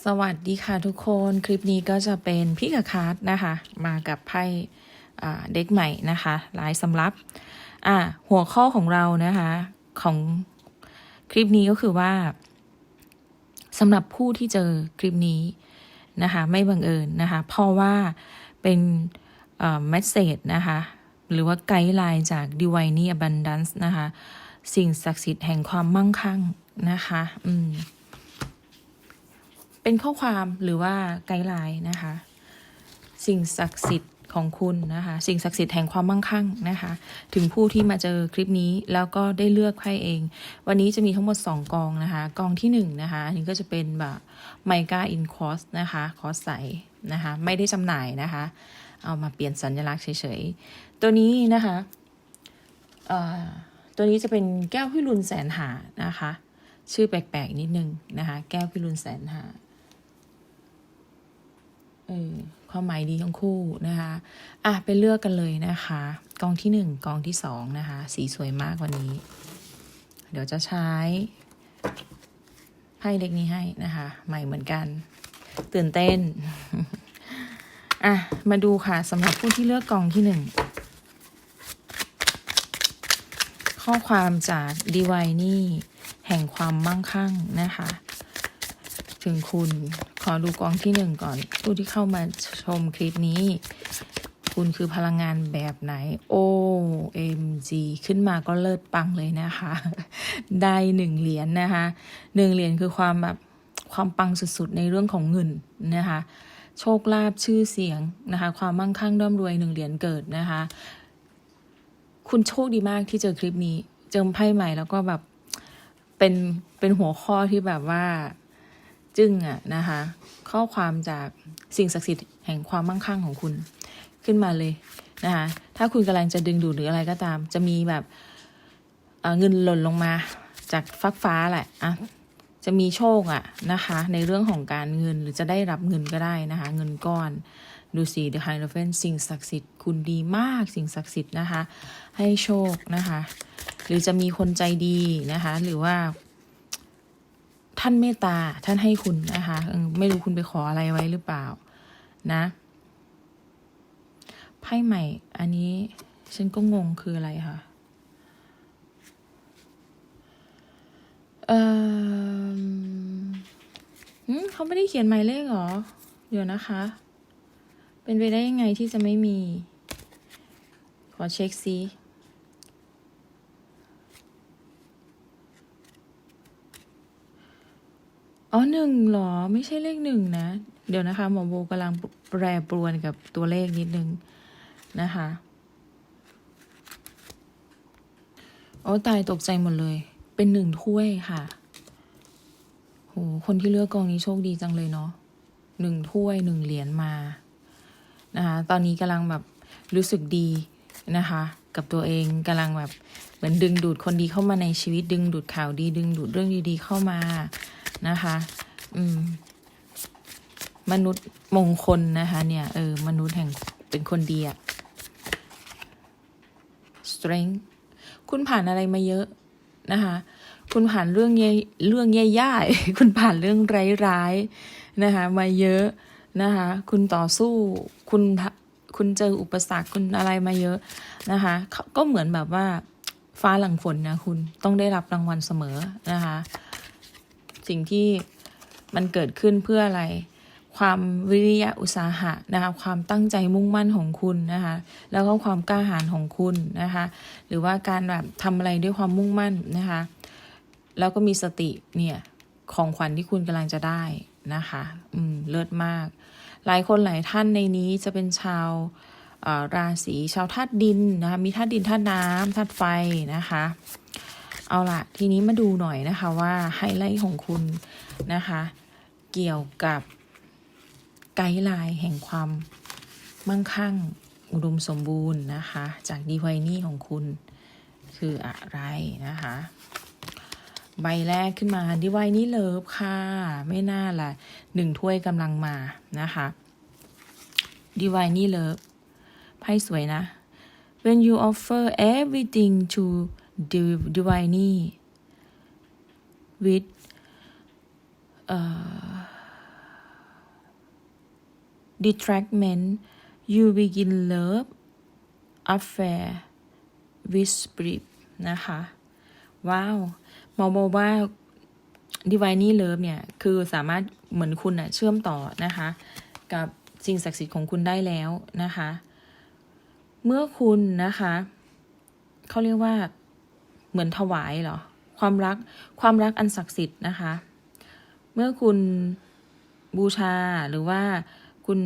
สวัสดีค่ะทุกคนคลิปนี้ก็จะเป็นพี่กับคาร์ดนะคะ มากับไพ่เด็กใหม่นะคะลายสำรับอ่าหัวข้อของเรานะคะของคลิปนี้ก็คือว่าสำหรับผู้ที่เจอคลิปนี้นะคะไม่บังเอิญนะคะ เพราะว่าเป็นเมสเซจนะคะ หรือว่าไกด์ไลน์จาก Divine Abundance นะคะ สิ่งศักดิ์สิทธิ์แห่งความมั่งคั่งนะคะ อืม เป็นข้อความหรือว่าไกด์ไลน์นะคะ สิ่งศักดิ์สิทธิ์ของคุณนะคะ สิ่งศักดิ์สิทธิ์แห่งความมั่งคั่งนะคะ ถึงผู้ที่มาเจอคลิปนี้แล้วก็ได้เลือกไพ่เอง วันนี้จะมีทั้งหมด 2 กองนะคะ กองที่1นนะคะอันนี้ก็จะเป็นแบบไมกาอินคอสนะคะคอสใสนะคะ ไม่ได้จำหน่ายนะคะ เอามาเปลี่ยนสัญลักษณ์เฉยๆ ตัวนี้นะคะตัวนี้จะเป็นแก้วพิรุณแสนหานะคะ ชื่อแปลกๆนิดนึงนะคะ แก้วพิรุณแสนหา เออความหมายดีทั้งคู่นะคะอะไปเลือกกันเลยนะคะ กองที่หนึ่งกองที่สองนะคะ สีสวยมากวันนี้ เดี๋ยวจะใช้ไพ่เล็กนี้ให้นะคะ ใหม่เหมือนกัน ตื่นเต้นอะมาดูค่ะสำหรับผู้ที่เลือกกองที่หนึ่งข้อความจากดีไวนี่แห่งความมั่งคั่งนะคะ ถึงคุณ ขอดูกองที่หนึ่งก่อน ผู้ที่เข้ามาชมคลิปนี้ คุณคือพลังงานแบบไหน OMG ขึ้นมาก็เลิศปังเลยนะคะ ได้หนึ่งเหรียญนะคะหนึ่งเหรียญคือความแบบความปังสุดๆ ในเรื่องของเงินนะคะ โชคลาภชื่อเสียงนะคะ ความมั่งคั่งร่ำรวยหนึ่งเหรียญเกิดนะคะ คุณโชคดีมากที่เจอคลิปนี้ เจอไพ่ใหม่แล้วก็แบบเป็นเป็นหัวข้อที่แบบว่า จึ้งอะนะคะ ข้อความจากสิ่งศักดิ์สิทธิ์แห่งความมั่งคั่งของคุณขึ้นมาเลยนะคะ ถ้าคุณกำลังจะดึงดูดหรืออะไรก็ตาม จะมีแบบเเงินหล่นลงมาจากฟักฟ้าแหละอะจะมีโชคอะนะคะ ในเรื่องของการเงินหรือจะได้รับเงินก็ได้นะคะ เงินก้อนดูสิ The High of Fence สิ่งศักดิ์สิทธิ์คุณดีมากสิ่งศักดิ์สิทธิ์นะคะ ให้โชคนะคะ หรือจะมีคนใจดีนะคะ หรือว่า ท่านเมตตาท่านให้คุณนะคะไม่รู้คุณไปขออะไรไว้หรือเปล่า นะไพ่ใหม่ อันนี้ ฉันก็งงคืออะไรคะเออเขาไม่ได้เขียนหมายเลขหรอ เดี๋ยวนะคะ เป็นไปได้ยังไงที่จะไม่มี ขอเช็คซิ อ๋อ หนึ่งเหรอ ไม่ใช่เลขหนึ่งนะ เดี๋ยวนะคะ หมอโบกำลังแปรปรวนกับตัวเลขนิดนึงนะคะ โอ้ตายตกใจหมดเลย เป็นหนึ่งถ้วยค่ะโหคนที่เลือกกองนี้โชคดีจังเลยเนาะหนึ่งถ้วยหนึ่งเหรียญมานะคะตอนนี้กำลังแบบรู้สึกดีนะคะ กับตัวเองกำลังแบบเหมือนดึงดูดคนดีเข้ามาในชีวิตดึงดูดข่าวดี ดึงดูดเรื่องดีๆเข้ามา นะคะ อืม มนุษย์มงคลนะคะ เนี่ยเออมนุษย์แห่งเป็นคนดีอะ strength คุณผ่านอะไรมาเยอะนะคะ คุณผ่านเรื่องแย่เรื่องแย่ๆคุณผ่านเรื่องร้ายๆนะคะ มาเยอะนะคะ คุณต่อสู้ คุณคุณเจออุปสรรคคุณอะไรมาเยอะนะคะ ก็เหมือนแบบว่าฟ้าหลังฝนนะคุณต้องได้รับรางวัลเสมอนะคะ สิ่งที่มันเกิดขึ้นเพื่ออะไร ความวิริยะอุตสาหะนะคะ ความตั้งใจมุ่งมั่นของคุณนะคะ แล้วก็ความกล้าหาญของคุณนะคะ หรือว่าการแบบทำอะไรด้วยความมุ่งมั่นนะคะ แล้วก็มีสติเนี่ยของขวัญที่คุณกำลังจะได้นะคะ อืม เลิศมาก หลายคนหลายท่านในนี้จะเป็นชาวราศีชาวธาตุดินนะคะ มีธาตุดินธาตุน้ำธาตุไฟนะคะ เอาละทีนี้มาดูหน่อยนะคะว่าไฮไลท์ของคุณนะคะ เกี่ยวกับไกด์ไลน์แห่งความมั่งคั่งอุดมสมบูรณ์นะคะ จากดีไวนี่ของคุณคืออะไรนะคะ ใบแรกขึ้นมาดีไวนี่เลิฟค่ะ ไม่น่าละหนึ่งถ้วยกำลังมานะคะดีไวนี่เลิฟไพ่สวยนะ when you offer everything to divine with เอ่อ detractment you begin love affair with spirit นะคะ ว้าวมองบอกว่า Divine Love เนี่ย คือสามารถเหมือนคุณอะเชื่อมต่อนะคะ กับสิ่งศักดิ์สิทธิ์ของคุณได้แล้วนะคะ เมื่อคุณนะคะ เขาเรียกว่า เหมือนถวายเหรอ ความรักความรักอันศักดิ์สิทธิ์นะคะ เมื่อคุณบูชาหรือว่าคุณ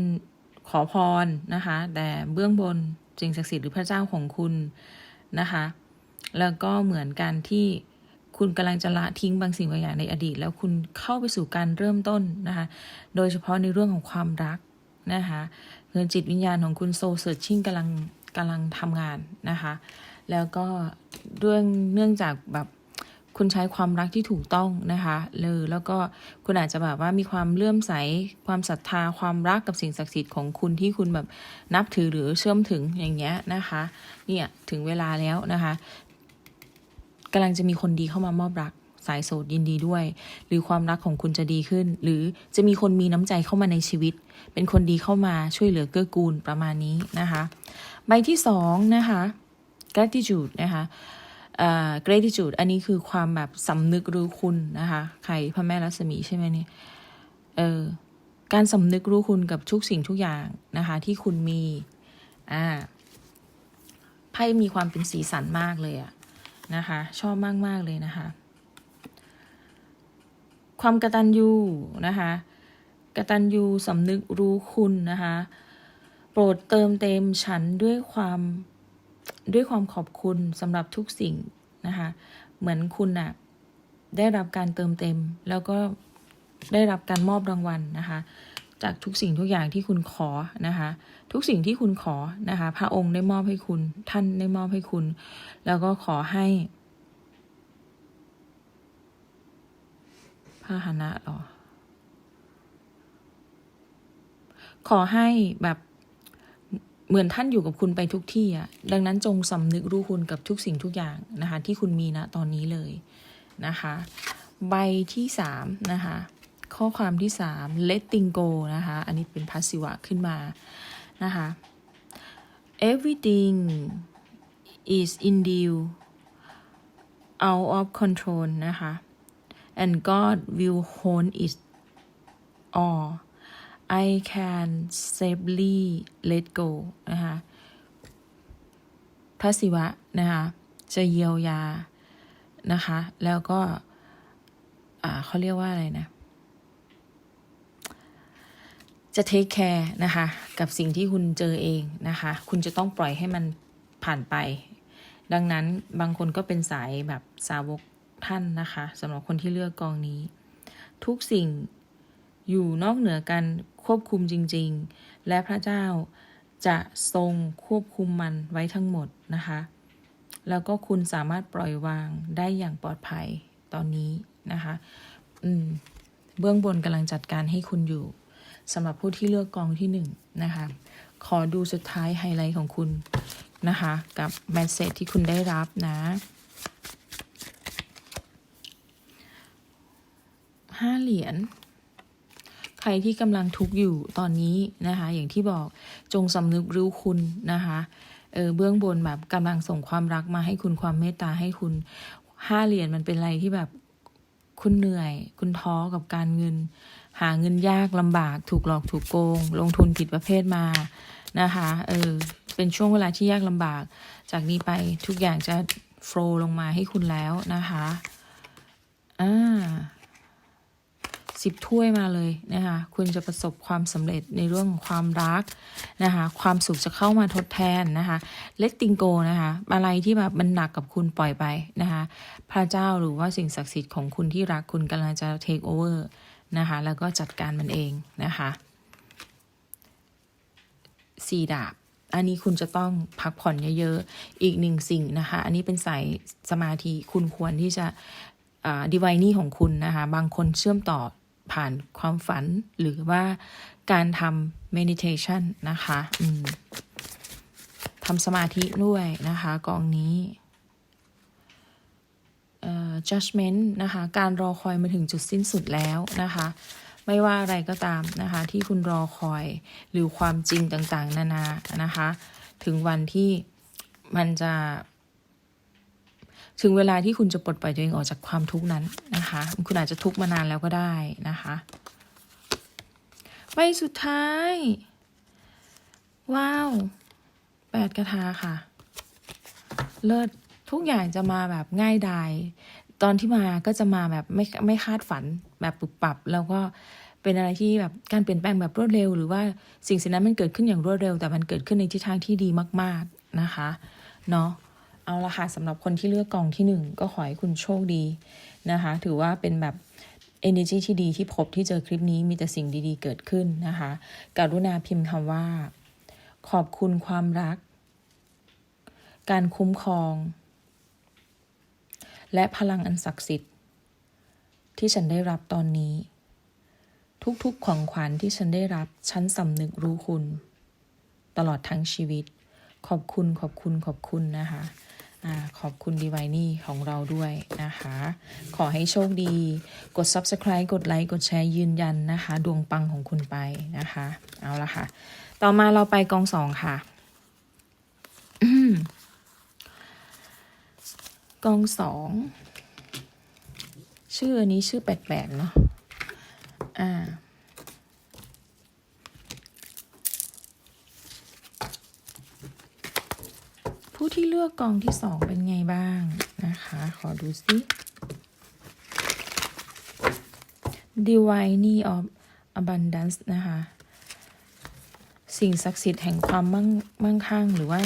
ขอพรนะคะ แต่เบื้องบนสิ่งศักดิ์สิทธิ์หรือพระเจ้าของคุณนะคะ แล้วก็เหมือนกันที่คุณกำลังจะละทิ้งบางสิ่งบางอย่างในอดีต แล้วคุณเข้าไปสู่การเริ่มต้นนะคะ โดยเฉพาะในเรื่องของความรักนะคะเงินจิตวิญญาณของคุณโซเซอร์ชิ่งกำลังกำลังทำงานนะคะ แล้วก็ด้วยเนื่องจากแบบคุณใช้ความรักที่ถูกต้องนะคะเลยแล้วก็คุณอาจจะแบบว่ามีความเลื่อมใส ความศรัทธา ความรักกับสิ่งศักดิ์สิทธิ์ของคุณที่คุณแบบนับถือหรือเชื่อมถึงอย่างเงี้ยนะคะ เนี่ยถึงเวลาแล้วนะคะกำลังจะมีคนดีเข้ามามอบรักสายโสดยินดีด้วย หรือความรักของคุณจะดีขึ้น หรือจะมีคนมีน้ำใจเข้ามาในชีวิต เป็นคนดีเข้ามาช่วยเหลือเกื้อกูลประมาณนี้นะคะ ใบที่สองนะคะ gratitude นะคะ uh, gratitude อันนี้คือความแบบสำนึกรู้คุณนะคะ ใครพระแม่รัศมีใช่ไหมเนี่ยเออการสำนึกรู้คุณกับทุกสิ่งทุกอย่างนะคะ ที่คุณมี อ่าไพ่มีความเป็นสีสันมากเลยอะนะคะ ชอบมากมากเลยนะคะ ความกตัญญูนะคะกตัญญูสำนึกรู้คุณนะคะ โปรดเติมเต็มฉันด้วยความ ด้วยความขอบคุณสำหรับทุกสิ่งนะคะ เหมือนคุณน่ะได้รับการเติมเต็ม แล้วก็ได้รับการมอบรางวัลนะคะ จากทุกสิ่งทุกอย่างที่คุณขอนะคะ ทุกสิ่งที่คุณขอนะคะ พระองค์ได้มอบให้คุณ ท่านได้มอบให้คุณ แล้วก็ขอให้พาหนะหรอขอให้แบบ เหมือนท่านอยู่กับคุณไปทุกที่อะดังนั้นจงสำนึกรู้คุณกับทุกสิ่งทุกอย่างนะคะ ที่คุณมีนะตอนนี้เลยนะคะ ใบที่สามนะคะ ข้อความที่สาม letting go นะคะ อันนี้เป็นพัสสิวะขึ้นมานะคะ everything is in deal out of control นะคะ and God will hold it all I can safely let go นะคะ พระศิวะนะคะ จะเยียวยา นะคะ แล้วก็ อ่าเขาเรียกว่าอะไรนะ จะเทคแคร์นะคะ กับสิ่งที่คุณเจอเองนะคะ คุณจะต้องปล่อยให้มันผ่านไป ดังนั้นบางคนก็เป็นสายแบบสาวกท่านนะคะสำหรับคนที่เลือกกองนี้ ทุกสิ่ง อยู่นอกเหนือการควบคุมจริง ๆ และพระเจ้าจะทรงควบคุมมันไว้ทั้งหมดนะคะ แล้วก็คุณสามารถปล่อยวางได้อย่างปลอดภัยตอนนี้นะคะ อืม เบื้องบนกำลังจัดการให้คุณอยู่สำหรับผู้ที่เลือกกองที่หนึ่งนะคะ ขอดูสุดท้ายไฮไลท์ของคุณนะคะ กับแมสเซจที่คุณได้รับนะห้าเหรียญ รที่กำลังทุกข์อยู่ตอนนี้นะคะ อย่างที่บอกจงสำนึกรู้คุณนะคะเออเบื้องบนแบบกำลังส่งความรักมาให้คุณความเมตตาให้คุณห้าเหรียญมันเป็นอะไรที่แบบคุณเหนื่อย คุณท้อกับการเงิน หาเงินยากลำบาก ถูกหลอกถูกโกง ลงทุนผิดประเภทมานะคะเออเป็นช่วงเวลาที่ยากลำบาก จากนี้ไปทุกอย่างจะโฟลลงมาให้คุณแล้วนะคะอ่า สิบถ้วยมาเลยนะคะคุณจะประสบความสำเร็จในเรื่องของความรักนะคะความสุขจะเข้ามาทดแทนนะคะเลตติงโกนะคะอะไรที่แบบมันหนักกับคุณปล่อยไปนะคะพระเจ้าหรือว่าสิ่งศักดิ์สิทธิ์ของคุณที่รักคุณกำลังจะเทคโอเวอร์นะคะแล้วก็จัดการมันเองนะคะสี่ดาบอันนี้คุณจะต้องพักผ่อนเยอะๆ อีกหนึ่งสิ่งนะคะ อันนี้เป็นสายสมาธิ คุณควรที่จะดีไวนี่ของคุณนะคะ บางคนเชื่อมต่อ ผ่านความฝันหรือว่าการทำ meditation นะคะทำสมาธิด้วยนะคะ กองนี้ judgment นะคะ การรอคอยมาถึงจุดสิ้นสุดแล้วนะคะ ไม่ว่าอะไรก็ตามนะคะ ที่คุณรอคอยหรือความจริงต่างๆ นานานะคะ ถึงวันที่มันจะ ถึงเวลาที่คุณจะปลดปล่อยตัวเองออกจากความทุกข์นั้นนะคะ คุณอาจจะทุกข์มานานแล้วก็ได้นะคะใบสุดท้าย ว้าวแปดกระทาค่ะ เลิศทุกอย่างจะมาแบบง่ายดายตอนที่มาก็จะมาแบบไม่ไม่คาดฝันแบบปุบปับ แล้วก็เป็นอะไรที่แบบการเปลี่ยนแปลงแบบรวดเร็ว หรือว่าสิ่งสิ่งนั้นมันเกิดขึ้นอย่างรวดเร็ว แต่มันเกิดขึ้นในทิศทางที่ดีมาก ๆนะคะ เนาะ เอาละค่ะสำหรับคนที่เลือกกองที่หนึ่งก็ขอให้คุณโชคดีนะคะ ถือว่าเป็นแบบ energy ที่ดีที่พบที่เจอคลิปนี้มีแต่สิ่งดีๆเกิดขึ้นนะคะกรุณาพิมพ์คำว่า ขอบคุณความรัก การคุ้มครอง และพลังอันศักดิ์สิทธิ์ ที่ฉันได้รับตอนนี้ ทุกๆของขวัญที่ฉันได้รับ ฉันสำนึกรู้คุณ ตลอดทั้งชีวิต ขอบคุณขอบคุณขอบคุณนะคะ ขอบคุณดีไวนี่ของเราด้วยนะคะ ขอให้โชคดี กด subscribe กดไลค์ กดแชร์ยืนยันนะคะ ดวงปังของคุณไปนะคะ เอาละค่ะ ต่อมาเราไปกองสองค่ะกองสองชื่ออันนี้ชื่อแปลกๆเนาะอ่า ผู้ที่เลือกกองที่สองเป็นไงบ้างนะคะ ขอดูซิ Divine of Abundance นะคะ สิ่งศักดิ์สิทธิ์แห่งความมั่งมั่งคั่ง หรือว่า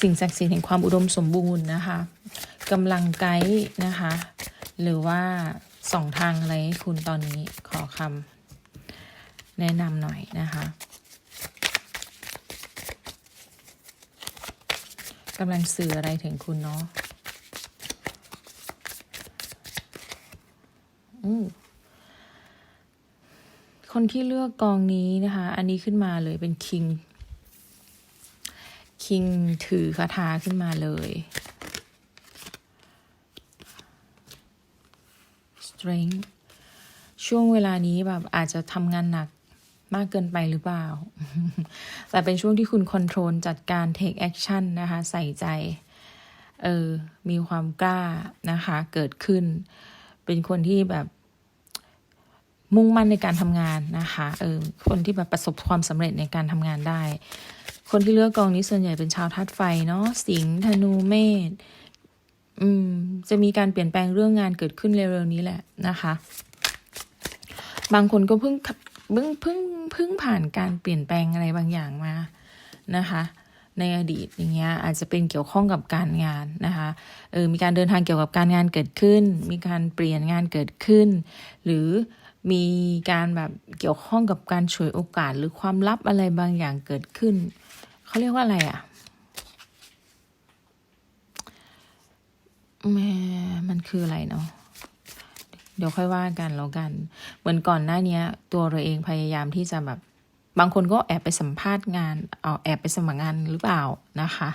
สิ่งศักดิ์สิทธิ์แห่งความอุดมสมบูรณ์นะคะกำลังไกด์นะคะ หรือว่าสองทางอะไรให้คุณตอนนี้ขอคำแนะนำหน่อยนะคะ กำลังสื่ออะไรถึงคุณเนาะคนที่เลือกกองนี้นะคะ อันนี้ขึ้นมาเลยเป็นคิง คิงถือคาถาขึ้นมาเลย strength ช่วงเวลานี้แบบอาจจะทำงานหนัก มากเกินไปหรือเปล่า แต่เป็นช่วงที่คุณคอนโทรลจัดการ take action นะคะ ใส่ใจ เออ มีความกล้านะคะ เกิดขึ้น เป็นคนที่แบบมุ่งมั่นในการทำงานนะคะ เออ คนที่แบบประสบความสำเร็จในการทำงานได้ คนที่เลือกกองนี้ส่วนใหญ่เป็นชาวธาตุไฟเนาะ สิงห์ ธนู เมษ อืม จะมีการเปลี่ยนแปลงเรื่องงานเกิดขึ้นเร็วๆนี้แหละนะคะ บางคนก็เพิ่ง เพิ่งเพิ่งเพิ่งผ่านการเปลี่ยนแปลงอะไรบางอย่างมานะคะ ในอดีตอย่างเงี้ยอาจจะเป็นเกี่ยวข้องกับการงานนะคะเออมีการเดินทางเกี่ยวกับการงานเกิดขึ้น มีการเปลี่ยนงานเกิดขึ้น หรือมีการแบบเกี่ยวข้องกับการฉวยโอกาสหรือความลับอะไรบางอย่างเกิดขึ้นเขาเรียกว่าอะไรอะ่ะแม่มันคืออะไรเนาะ เดี๋ยวค่อยว่ากันแล้วกัน เหมือนก่อนหน้านี้ตัวเราเองพยายามที่จะแบบ บางคนก็แอบไปสัมภาษณ์งาน เอาแอบไปสมัครงานหรือเปล่านะคะ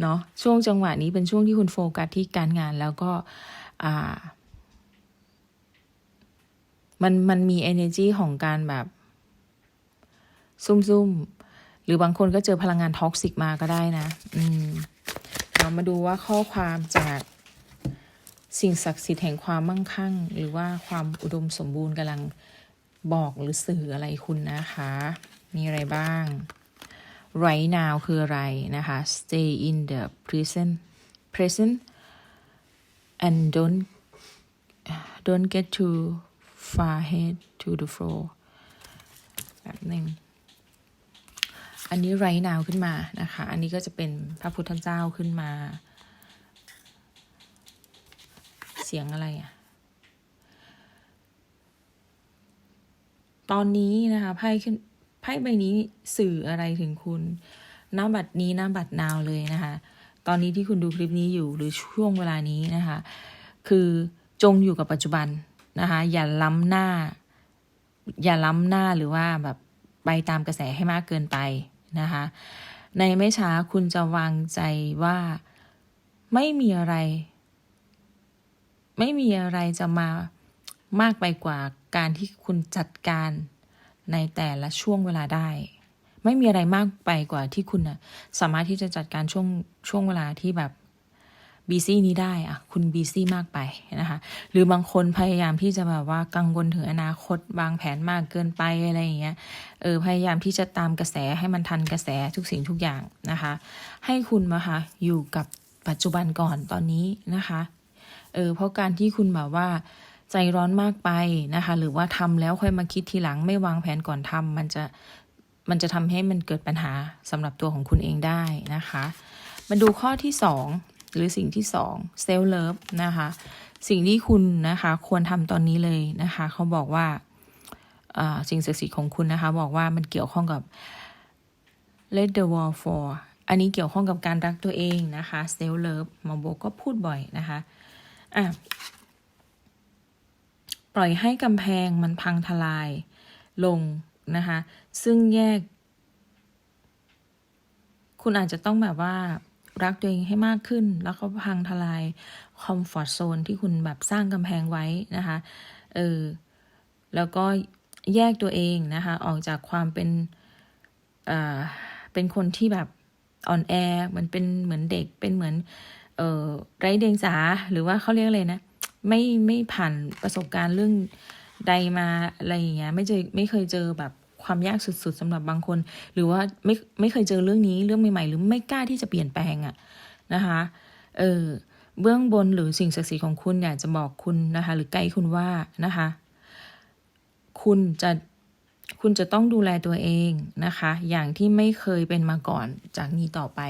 เนาะช่วงจังหวะนี้เป็นช่วงที่คุณโฟกัสที่การงานแล้วก็อ่า มันมันมี energy ของการแบบ ซุ่มๆ หรือบางคนก็เจอพลังงานท็อกซิกมาก็ได้นะ อืมเรามาดูว่าข้อความจาก สิ่งศักดิ์สิทธิ์แห่งความมั่งคั่ง หรือว่าความอุดมสมบูรณ์กำลังบอกหรือสื่ออะไรคุณนะคะ มีอะไรบ้าง right now คืออะไรนะคะ stay in the present present and don't don't get too far ahead to the flow แบบหนึ่งอันนี้ไรนาวขึ้นมานะคะ อันนี้ก็จะเป็นพระพุทธเจ้าขึ้นมา เสียงอะไรอะตอนนี้นะคะไพ่ขึ้นไพ่ใบนี้สื่ออะไรถึงคุณหน้าบัตรนี้หน้าบัตรนาวเลยนะคะ ตอนนี้ที่คุณดูคลิปนี้อยู่หรือช่วงเวลานี้นะคะ คือจงอยู่กับปัจจุบันนะคะ อย่าล้ำหน้า อย่าล้ำหน้าหรือว่าแบบไปตามกระแสให้มากเกินไปนะคะ ในไม่ช้าคุณจะวางใจว่าไม่มีอะไร ไม่มีอะไรจะมามากไปกว่าการที่คุณจัดการในแต่ละช่วงเวลาได้ ไม่มีอะไรมากไปกว่าที่คุณนะสามารถที่จะจัดการช่วงช่วงเวลาที่แบบบีซี่นี้ได้อะคุณบีซี่มากไปนะคะหรือบางคนพยายามที่จะแบบว่ากังวลถึงอนาคตวางแผนมากเกินไปอะไรอย่างเงี้ยเออพยายามที่จะตามกระแสให้มันทันกระแสทุกสิ่งทุกอย่างนะคะ ให้คุณมาค่ะอยู่กับปัจจุบันก่อนตอนนี้นะคะ เออเพราะการที่คุณแบบว่าใจร้อนมากไปนะคะ หรือว่าทำแล้วค่อยมาคิดทีหลังไม่วางแผนก่อนทำมันจะมันจะทำให้มันเกิดปัญหาสำหรับตัวของคุณเองได้นะคะ มาดูข้อที่สองหรือสิ่งที่สองเซลเลิฟนะคะ สิ่งที่คุณนะคะควรทำตอนนี้เลยนะคะ เขาบอกว่าอ่าสิ่งศักดิ์สิทธิ์ของคุณนะคะ บอกว่ามันเกี่ยวข้องกับ let the wall fall อันนี้เกี่ยวข้องกับการรักตัวเองนะคะ self love หมอโบก็พูดบ่อยนะคะ อะปล่อยให้กำแพงมันพังทลายลงนะคะ ซึ่งแยก คุณอาจจะต้องแบบว่ารักตัวเองให้มากขึ้น แล้วก็พังทลายคอมฟอร์ทโซนที่คุณแบบสร้างกำแพงไว้นะคะ เออ แล้วก็แยกตัวเองนะคะ ออกจากความเป็นเอ่อเป็นคนที่แบบอ่อนแอมือนเป็นเหมือนเด็ก เป็นเหมือน เอ่อไร้เดียงสาหรือว่าเขาเรียกอะไรนะ ไม่ไม่ผ่านประสบการณ์เรื่องใดมาอะไรอย่างเงี้ยไม่เจอไม่เคยเจอแบบความยากสุดๆสำหรับบางคน หรือว่าไม่ไม่เคยเจอเรื่องนี้เรื่องใหม่ๆ หรือไม่กล้าที่จะเปลี่ยนแปลงอะนะคะเออเบื้องบนหรือสิ่งศักดิ์สิทธิ์ของคุณอยากจะบอกคุณนะคะ หรือไกด์คุณว่านะคะ คุณจะ คุณจะต้องดูแลตัวเองนะคะ อย่างที่ไม่เคยเป็นมาก่อนจากนี้ต่อไป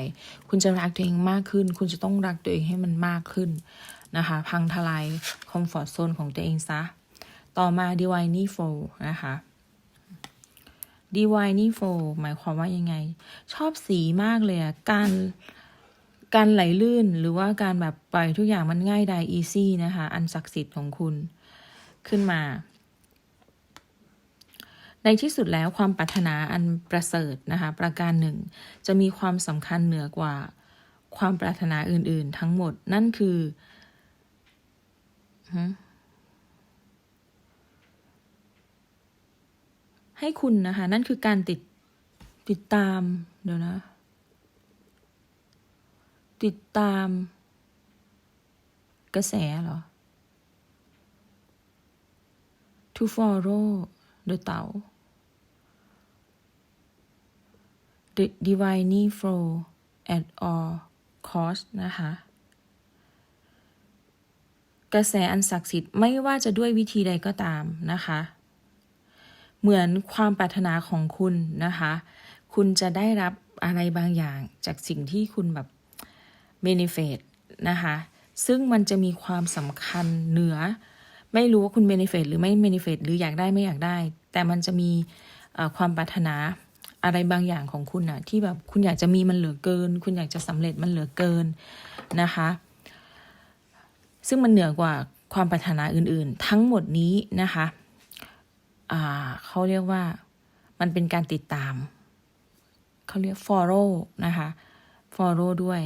คุณจะรักตัวเองมากขึ้น คุณจะต้องรักตัวเองให้มันมากขึ้นนะคะ พังทลายคอมฟอร์ทโซนของตัวเองซะ ต่อมา Divine f o นะคะ Divine f o หมายความว่ายังไง ชอบสีมากเลยอะการการไหลลื่นหรือว่าการแบบปล่อยทุกอย่างมันง่ายดายอีซี่นะคะ อันศักดิ์สิทธิ์ของคุณขึ้นมา ในที่สุดแล้วความปรารถนาอันประเสริฐนะคะประการหนึ่ง จะมีความสำคัญเหนือกว่าความปรารถนาอื่น ๆ ทั้งหมดนั่นคือให้คุณนะคะ นั่นคือการติดติดตามเดี๋ยวนะ ติดตามกระแสเหรอ to follow the เต่า the divine flow at all cost นะคะ กระแสอันศักดิ์สิทธิ์ไม่ว่าจะด้วยวิธีใดก็ตามนะคะ เหมือนความปรารถนาของคุณนะคะ คุณจะได้รับอะไรบางอย่างจากสิ่งที่คุณแบบเบนเฟตนะคะ ซึ่งมันจะมีความสำคัญเหนือ ไม่รู้ว่าคุณเบนเฟตหรือไม่เบนเฟตหรืออยากได้ไม่อยากได้ แต่มันจะมีความปรารถนาอะไรบางอย่างของคุณอะที่แบบคุณอยากจะมีมันเหลือเกิน คุณอยากจะสำเร็จมันเหลือเกินนะคะ ซึ่งมันเหนือกว่าความปรารถนาอื่น ๆ ทั้งหมดนี้นะคะเขาเรียกว่ามันเป็นการติดตาม เขาเรียก follow นะคะ follow ด้วย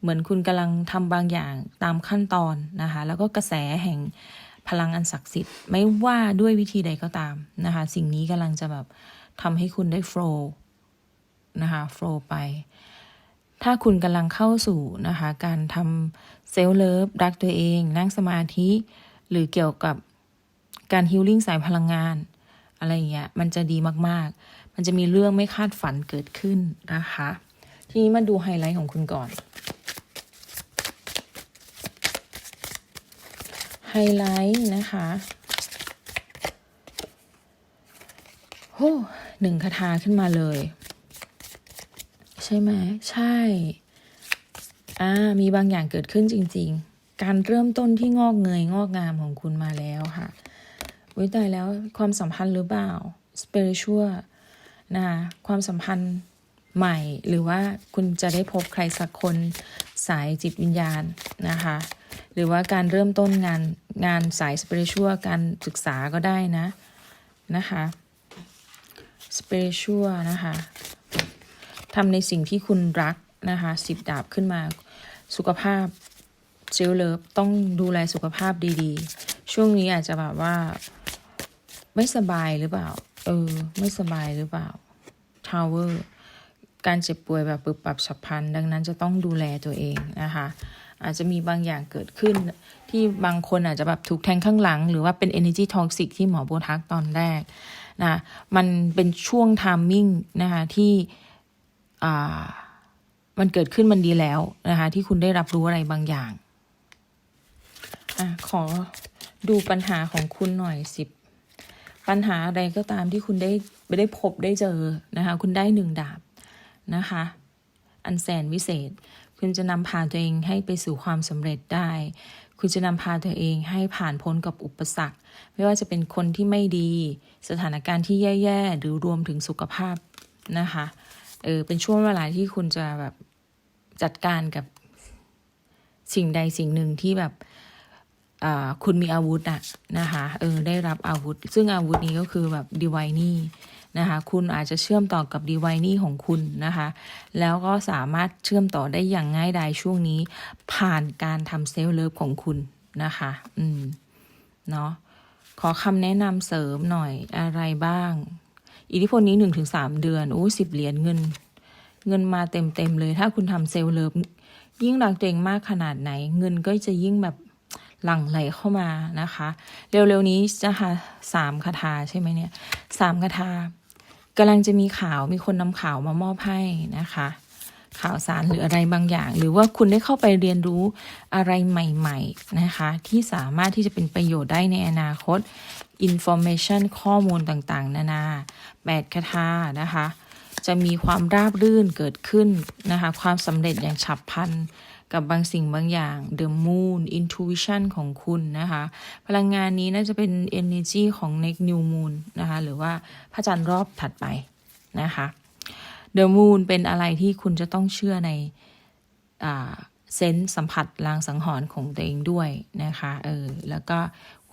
เหมือนคุณกำลังทำบางอย่างตามขั้นตอนนะคะ แล้วก็กระแสแห่ง พลังอันศักดิ์สิทธิ์ไม่ว่าด้วยวิธีใดก็ตามนะคะ สิ่งนี้กำลังจะแบบทำให้คุณได้ flow นะคะ flow ไป ถ้าคุณกำลังเข้าสู่นะคะการทำเซลล์เลิฟรักตัวเอง นั่งสมาธิ หรือเกี่ยวกับการฮิลลิ่งสายพลังงาน อะไรอย่างเงี้ยมันจะดีมากๆ มันจะมีเรื่องไม่คาดฝันเกิดขึ้นนะคะ ทีนี้มาดูไฮไลท์ของคุณก่อน ไฮไลท์นะคะโอ้หนึ่งคาถาขึ้นมาเลย ใช่ไหมใช่อ่ามีบางอย่างเกิดขึ้นจริง ๆ การเริ่มต้นที่งอกเงยงอกงามของคุณมาแล้วค่ะวิตายแล้วความสัมพันธ์หรือเปล่า spiritual นะคะความสัมพันธ์ใหม่หรือว่าคุณจะได้พบใครสักคนสายจิตวิญญาณนะคะ หรือว่าการเริ่มต้นงานงานสาย spiritual การศึกษาก็ได้นะนะคะ spiritual นะคะทำในสิ่งที่คุณรักนะคะสิบดาบขึ้นมาสุขภาพเซลเลิฟต้องดูแลสุขภาพดีๆ ช่วงนี้อาจจะแบบว่า ไม่สบายหรือเปล่า เออ ไม่สบายหรือเปล่าทาวเวอร์การเจ็บป่วยแบบปรับปรับฉับพลัน ดังนั้นจะต้องดูแลตัวเองนะคะ อาจจะมีบางอย่างเกิดขึ้น ที่บางคนอาจจะแบบถูกแทงข้างหลัง หรือว่าเป็น energy toxic ที่หมอโบทักตอนแรกนะมันเป็นช่วง timing นะคะที่มันเกิดขึ้นมันดีแล้วนะคะที่คุณได้รับรู้อะไรบางอย่างอะขอดูปัญหาของคุณหน่อยสิบปัญหาอะไรก็ตามที่คุณได้ไม่ได้พบได้เจอนะคะคุณได้หนึ่งดาบนะคะอันแสนวิเศษ คุณจะนำพาตัวเองให้ไปสู่ความสำเร็จได้ คุณจะนำพาตัวเองให้ผ่านพ้นกับอุปสรรค ไม่ว่าจะเป็นคนที่ไม่ดี สถานการณ์ที่แย่ๆ หรือรวมถึงสุขภาพนะคะ เออ เป็นช่วงเวลาที่คุณจะแบบจัดการกับสิ่งใดสิ่งหนึ่งที่แบบอ่าคุณมีอาวุธอะนะคะ เออ ได้รับอาวุธ ซึ่งอาวุธนี้ก็คือแบบดีไวนี่ นะคะคุณอาจจะเชื่อมต่อกับดีไวนี่ของคุณนะคะแล้วก็สามารถเชื่อมต่อได้อย่างง่ายดายช่วงนี้ ผ่านการทำเซลล์เลิฟของคุณนะคะอืมเนาะขอคำแนะนำเสริมหน่อยอะไรบ้าง อิทธิพลนี้หนึ่งถึงสามเดือนโอ้สิบเหรียญเงิน เงินมาเต็มเต็มเลย ถ้าคุณทำเซลล์เลิฟยิ่งรักตัวเองมากขนาดไหน เงินก็จะยิ่งแบบหลั่งไหลเข้ามานะคะ เร็วๆนี้จะหาสามคาถาใช่ไหมเนี่ยสามคาถา กำลังจะมีข่าวมีคนนำข่าวมามอบให้นะคะ ข่าวสารหรืออะไรบางอย่าง หรือว่าคุณได้เข้าไปเรียนรู้อะไรใหม่ๆนะคะ ที่สามารถที่จะเป็นประโยชน์ได้ในอนาคต information ข้อมูลต่างๆ นานาแปดคาถานะคะ จะมีความราบรื่นเกิดขึ้นนะคะ ความสำเร็จอย่างฉับพลัน กับบางสิ่งบางอย่าง The Moon Intuition ของคุณนะคะ พลังงานนี้น่าจะเป็น Energy ของ Next New Moon นะคะ หรือว่าพระจันทร์รอบถัดไปนะคะ The Moon เป็นอะไรที่คุณจะต้องเชื่อในเซนส์สัมผัสลางสังหรณ์ของตัวเองด้วยนะคะเออแล้วก็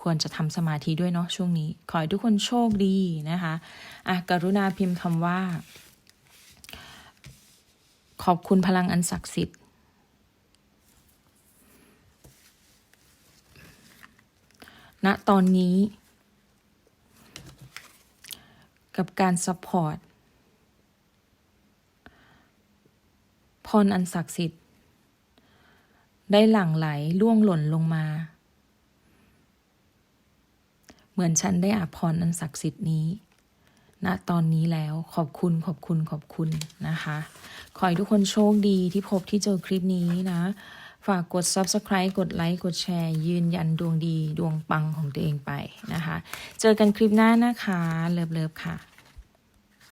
ควรจะทำสมาธิด้วยเนาะช่วงนี้ ขอให้ทุกคนโชคดีนะคะอะกรุณาพิมพ์คำว่า ขอบคุณพลังอันศักดิ์สิทธิ์ ณตอนนี้ กับการซัพพอร์ตพรอันศักดิ์สิทธิ์ ได้หลั่งไหลล่วงหล่นลงมา เหมือนฉันได้อาภรอันศักดิ์สิทธิ์นี้ณตอนนี้แล้วขอบคุณขอบคุณขอบคุณนะคะ ขอให้ทุกคนโชคดีที่พบที่เจอคลิปนี้นะ ฝากกด subscribe กดไลค์กดแชร์ ยืนยันดวงดีดวงปังของตัวเองไปนะคะ เจอกันคลิปหน้านะคะ เลิฟๆค่ะ